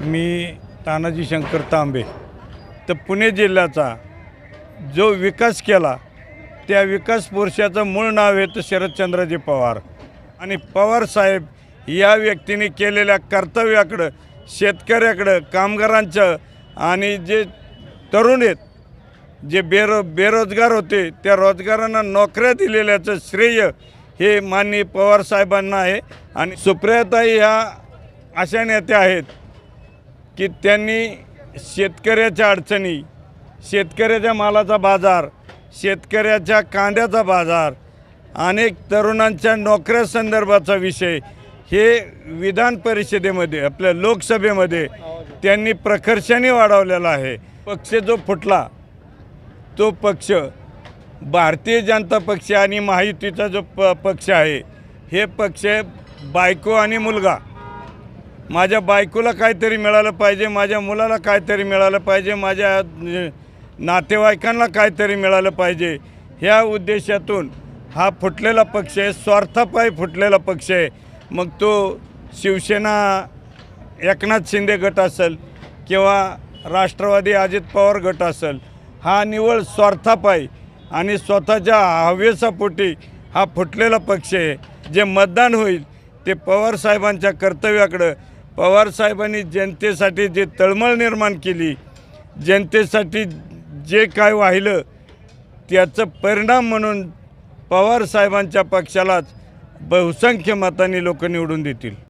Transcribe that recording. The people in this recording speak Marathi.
मी तानाजी शंकर तांबे. तर पुणे जिल्ह्याचा जो विकास केला त्या विकास पुरुषाचं मूळ नाव आहे तर शरदचंद्रजी पवार. आणि पवार साहेब या व्यक्तीने केलेल्या कर्तव्याकडं शेतकऱ्याकडं कामगारांचं आणि जे तरुण आहेत जे बेरो बेरोजगार होते त्या रोजगारांना नोकऱ्या दिलेल्याचं श्रेय हे माननीय पवार साहेबांना आहे. आणि सुप्रियाताई ह्या अशा नेत्या आहेत की त्यांनी शेतकऱ्याच्या अडचणी शेतकऱ्याच्या मालाचा बाजार शेतकऱ्याच्या कांद्याचा बाजार अनेक तरुणांच्या नोकऱ्या संदर्भाचा विषय हे विधान परिषदेमध्ये आपल्या लोकसभेमध्ये त्यांनी प्रकर्षाने वाढवलेला आहे. पक्ष जो फुटला तो पक्ष भारतीय जनता पक्ष आणि महायुतीचा जो प पक्ष आहे हे पक्ष बायको आणि मुलगा माझ्या बायकोला काहीतरी मिळालं पाहिजे माझ्या मुलाला काहीतरी मिळालं पाहिजे माझ्या नातेवाईकांना काहीतरी मिळालं पाहिजे. ह्या उद्देशातून हा फुटलेला पक्ष आहे स्वार्थापायी फुटलेला पक्ष आहे. मग तो शिवसेना एकनाथ शिंदे गट असेल किंवा राष्ट्रवादी अजित पवार गट असेल हा निवळ स्वार्थापायी आणि स्वतःच्या हवेसापोटी हा फुटलेला पक्ष आहे. जे मतदान होईल ते पवार साहेबांच्या कर्तव्याकडं पवार साहेबांनी जनतेसाठी जे तळमळ निर्माण केली जनतेसाठी जे काय वाहिलं त्याचं परिणाम म्हणून पवार साहेबांच्या पक्षालाच बहुसंख्य मतांनी लोक निवडून देतील.